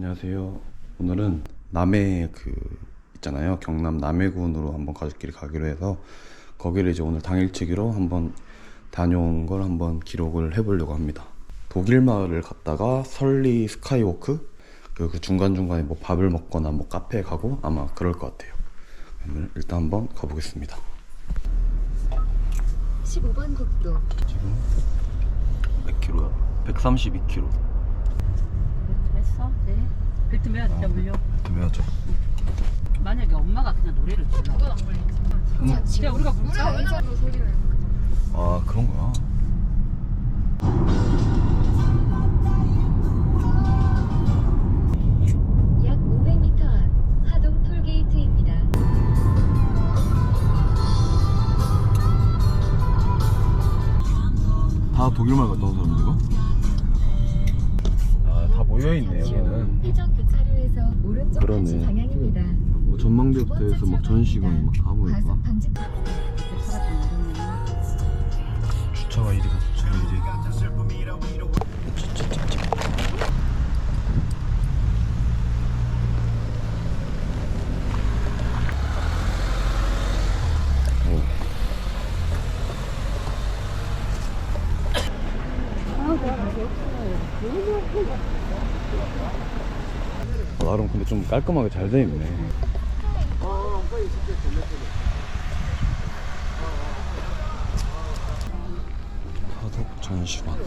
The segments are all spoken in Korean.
안녕하세요. 오늘은 남해 그 있잖아요. 경남 남해군으로 한번 가족끼리 가기로 해서 거기를 이제 오늘 당일치기로 한번 다녀온 걸 한번 기록을 해보려고 합니다. 독일 마을을 갔다가 설리 스카이워크 그리고 그 중간 중간에 뭐 밥을 먹거나 뭐 카페에 가고 아마 그럴 것 같아요. 일단 한번 가보겠습니다. 15번 국도 지금 몇 킬로야? 132킬로. 했어? 네. 매야 진짜 물려. 해야죠. 만약에 엄마가 그냥 노래를 불러. 그건 안 걸리지. 진짜 우리가 부르자. 아 그런 거야. 약 500m 앞 하동 톨게이트입니다. 다 독일말 갔다 온 사람들이고? 아, 다 모여 있네, 여기는. 회전 교차로에서 오른쪽 그러네. 방향입니다. 뭐 전망대부터 해서 막 전시관 막다 모였다. 과속 방지 주차가 이리가 주차가 이리. 아, 나름 근데 좀 깔끔하게 잘 돼 있네. 하덕 전시관.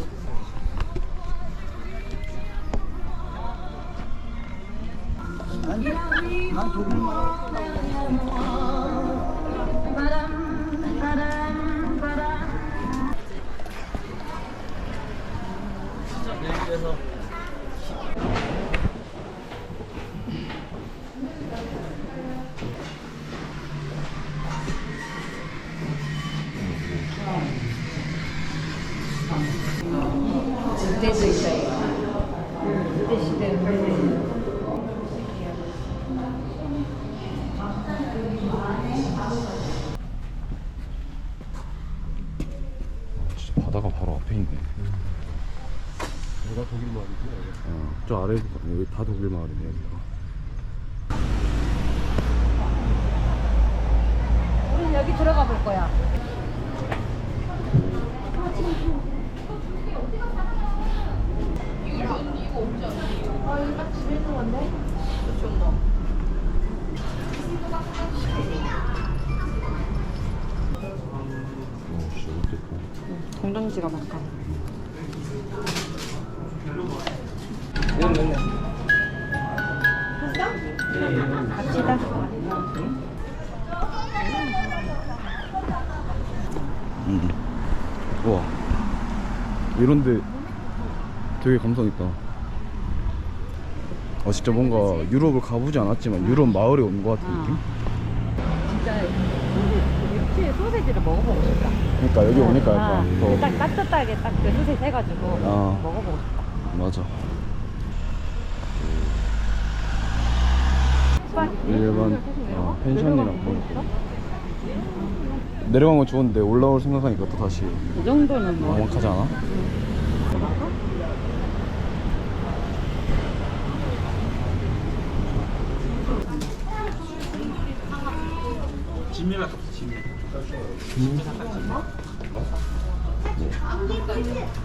진짜 바다가 바로 앞에 있네. 내가 독일 말이지. 어, 저 아래 여기 다 독일 마을이네 여기가. 우리 여기 들어가 볼 거야. 동정지가 많다. 갑시다. 음. 우와. 이런데 되게 감성 있다. 어 진짜 뭔가 유럽을 가보지 않았지만 유럽 마을에 온 것 같은 느낌? 진짜 우리 유치의 소세지를 먹어보고 싶다. 그러니까 여기 오니까 아, 약간 더 딱 따뜻하게 딱그 소세지 해가지고 아. 먹어보고 싶다. 맞아. 수박 일반 어, 펜션이랑 거. 내려간 건 좋은데 올라올 생각하니까 또 다시 이 정도는 뭐 막막하지 않아?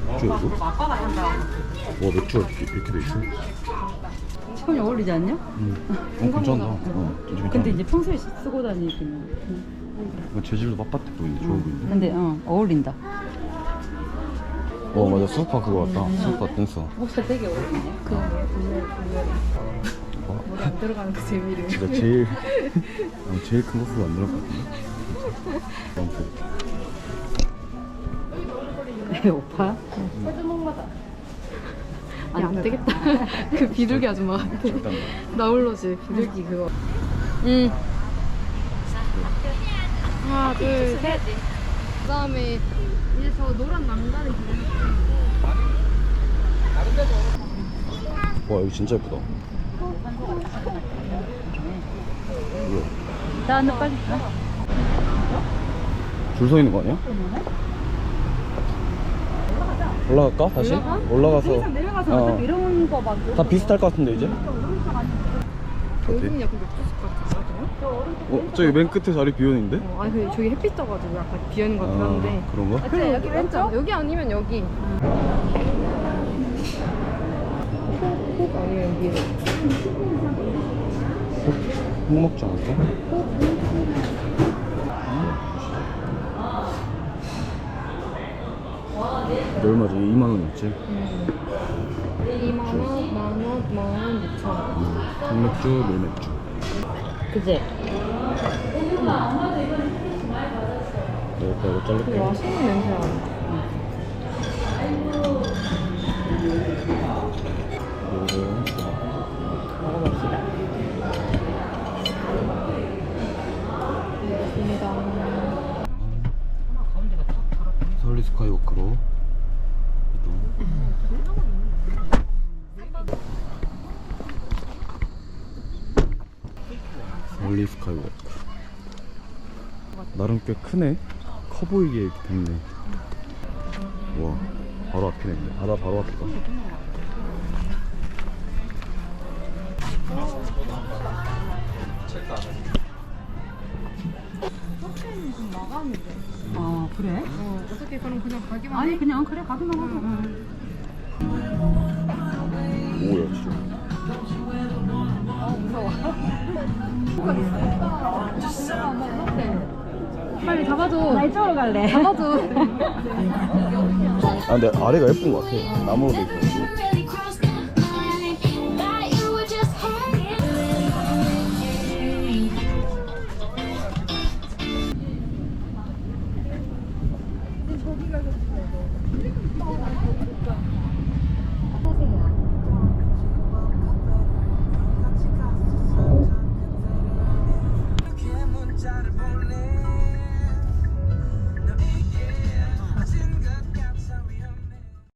맥주 이거? 와 맥주가 이렇게, 이렇게 돼 있어? 손이 어울리지 않냐? 응. 어 괜찮다. 어, 진짜 괜찮아. 근데 이제 평소에 쓰고 다니기는. 이거 재질도 빳빳해 보이네. 좋아 보이네. 근데 어 어울린다. 어 맞아 수우파 그거 같다. 수우파 댄서. 목살 되게 어울리네. 어? 안 들어가는 그 재미를. 진짜 제일 어, 제일 큰 것으로 만들었거든 요 아무튼 내 오빠? 아니 안 되겠다. 그 비둘기 아줌마 같아. 나홀로지 비둘기 그거. 응. 하나 둘 셋. 그다음에 이제 저 노란 기다려. 와 여기 진짜 예쁘다. 뭐야? 나는 빨리 가. 줄 서 있는 거 아니야? 올라갈까 다시? 올라가? 올라가서 내려가서 어. 어차피 이런 거 막. 다 비슷할 것 같은데 이제? 어디? 여기는 약간 맥주집 같은데? 어 저기 맨 끝에 자리 비어있는데? 어, 아니 그 저기 햇빛 떠가지고 약간 비어있는 것 같긴 한데 아, 그런가? 그래 여기 왼쪽? 여기 아니면 여기 콕 아니면 여기 꼭 먹지 않을까? 얼마지? 2만 원이었지? 2만 원, 만 원, 만원, 6천원 탕맥주, 물맥주 그지? 내가 이거 자를게 맛있는 냄새가 난다 그리고 먹어봅시다 가운데가 딱 바로 서울리 스카이워크로. 서울리 스카이워크. 나름 꽤 크네. 커 보이게 됐네. 와 바로 앞이네. 근데. 바다 바로 앞이다 아 그래? 어, 어떻게 그럼 그냥 가기만 아니 해? 그냥 그래 가기만 하고. 뭐야 진짜 빨리 잡아줘 나 이쪽으로 갈래. 잡아줘 아 근데 아래가 예쁜 것 같아 나무로 돼 있어